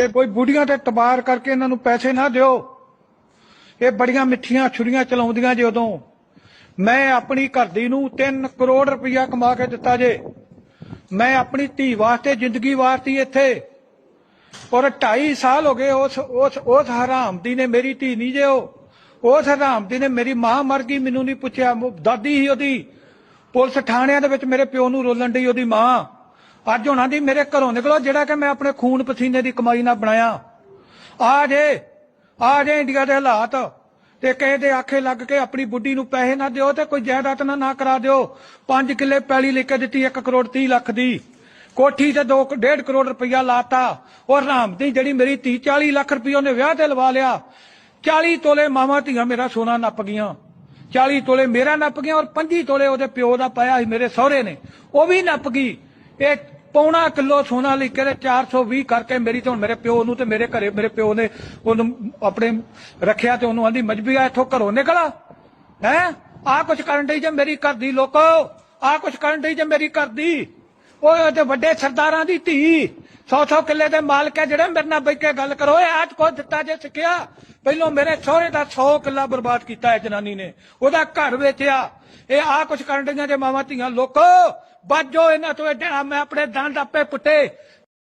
ਇਹ ਕੋਈ ਬੁੜੀਆਂ ਤੇ ਤਬਾਰ ਕਰਕੇ ਇਹਨਾਂ ਨੂੰ ਪੈਸੇ ਨਾ ਦਿਓ। ਇਹ ਬੜੀਆਂ ਮਿੱਠੀਆਂ ਛੁਰੀਆਂ ਚਲਾਉਂਦੀਆਂ ਜੇ ਉਦੋਂ। ਮੈਂ ਆਪਣੀ ਘਰਦੀ ਨੂੰ 3 ਕਰੋੜ ਰੁਪਇਆ ਕਮਾ ਕੇ ਦਿੱਤਾ ਜੇ। ਮੈਂ ਆਪਣੀ ਧੀ ਵਾਸਤੇ ਜ਼ਿੰਦਗੀ ਵਾਰਤੀ ਇੱਥੇ। ਔਰ 2.5 ਸਾਲ ਹੋ ਗਏ ਉਸ ਉਸ ਉਸ ਹਰਾਮਦੀ ਨੇ ਮੇਰੀ ਧੀ ਨਹੀਂ ਜੇ ਉਹ ਉਸ ਹਰਾਮਦੀ ਨੇ ਮੇਰੀ ਮਾਂ ਮਰ ਗਈ, ਮੈਨੂੰ ਨਹੀਂ ਪੁੱਛਿਆ। ਦਾਦੀ ਹੀ ਉਹਦੀ ਪੁਲਿਸ ਥਾਣਿਆਂ ਦੇ ਵਿੱਚ ਮੇਰੇ ਪਿਓ ਨੂੰ ਰੋਲਣ ਡਈ ਉਹਦੀ ਮਾਂ। ਅੱਜ ਉਹਨਾਂ ਦੀ ਮੇਰੇ ਘਰੋਂ ਨਿਕਲੋ, ਜਿਹੜਾ ਕਿ ਮੈਂ ਆਪਣੇ ਖੂਨ ਪਸੀਨੇ ਦੀ ਕਮਾਈ ਨਾਲ ਬਣਾਇਆ। ਆ ਜੇ ਆ ਜੇ ਇੰਡੀਆ ਦੇ ਹਾਲਾਤ ਤੇ ਕਿਸੇ ਦੇ ਆਖੇ ਲੱਗ ਕੇ ਆਪਣੀ ਬੁੱਢੀ ਨੂੰ ਪੈਸੇ ਨਾ ਦਿਓ ਤੇ ਕੋਈ ਜਾਇਦਾਦ ਨਾ ਨਾ ਕਰਾ ਦਿਓ। 5 ਕਿੱਲੇ ਪੈਲੀ ਲੈ ਕੇ ਦਿੱਤੀ 1 ਕਰੋੜ 30 ਲੱਖ ਦੀ। ਕੋਠੀ ਤੇ 2 1.5 ਕਰੋੜ ਰੁਪਇਆ ਲਾਤਾ। ਔਰ ਰਾਮ ਦੀ ਜਿਹੜੀ ਮੇਰੀ ਧੀ 40 ਲੱਖ ਰੁਪਇਆ ਉਹਨੇ ਵਿਆਹ ਤੇ ਲਵਾ ਲਿਆ। 40 ਤੋਲੇ ਮਾਵਾਂ ਧੀਆਂ ਮੇਰਾ ਸੋਨਾ ਨੱਪ ਗਈਆਂ। 40 ਤੋਲੇ ਮੇਰਾ ਨੱਪ ਗਿਆ ਔਰ 25 ਤੋਲੇ ਉਹਦੇ ਪਿਓ ਦਾ ਪਾਇਆ ਸੀ ਮੇਰੇ ਸਹੁਰੇ ਨੇ। ਉਹ ਵੀ ਨੱਪ ਗਈ। ਇਹ ਪੌਣਾ ਕਿਲੋ ਸੋਨਾ ਲੈ ਕੇ ਤੇ 420 ਕਰਕੇ ਮੇਰੀ ਤੇ ਹੁਣ ਮੇਰੇ ਪਿਓ ਨੂੰ ਤੇ ਮੇਰੇ ਘਰੇ, ਮੇਰੇ ਪਿਓ ਨੇ ਉਹਨੂੰ ਆਪਣੇ ਰੱਖਿਆ ਤੇ ਉਹਨੂੰ ਆਂਦੀ ਮਜਬੀਆ ਇੱਥੋਂ ਘਰੋਂ ਨਿਕਲਾ ਹੈ? ਆ ਕੁਛ ਕਰਨ ਡਈ ਜੇ ਮੇਰੀ ਘਰ ਦੀ ਲੋਕੋ? ਆ ਕੁਛ ਕਰਨ ਡਈ ਜੇ ਮੇਰੀ ਘਰ ਦੀ? ਓਏ ਤੇ ਵੱਡੇ ਸਰਦਾਰਾਂ ਦੀ ਧੀ। ਸੌ ਸੌ ਕਿੱਲੇ ਦੇ ਮਾਲਕ ਹੈ ਜਿਹੜੇ ਮੇਰੇ ਨਾਲ ਬੈ ਕੇ ਗੱਲ ਕਰੋ, ਇਹ ਅੱਜ ਕੋ ਦਿੱਤਾ ਜੇ ਸਿੱਖਿਆ। ਪਹਿਲੋਂ ਮੇਰੇ ਸਹੁਰੇ ਦਾ 100 ਕਿੱਲਾ ਬਰਬਾਦ ਕੀਤਾ ਹੈ ਜਨਾਨੀ ਨੇ। ਉਹਦਾ ਘਰ ਵੇਚਿਆ। ਇਹ ਆ ਕੁਛ ਕਰਨ ਡਈਆਂ ਜੇ ਮਾਵਾਂ ਧੀਆਂ। ਲੋਕੋ ਬਾਜੋ ਇਹਨਾਂ ਤੋਂ ਏਡਾ ਮੈਂ ਆਪਣੇ ਦੰਦ ਆਪੇ ਪੁੱਟੇ।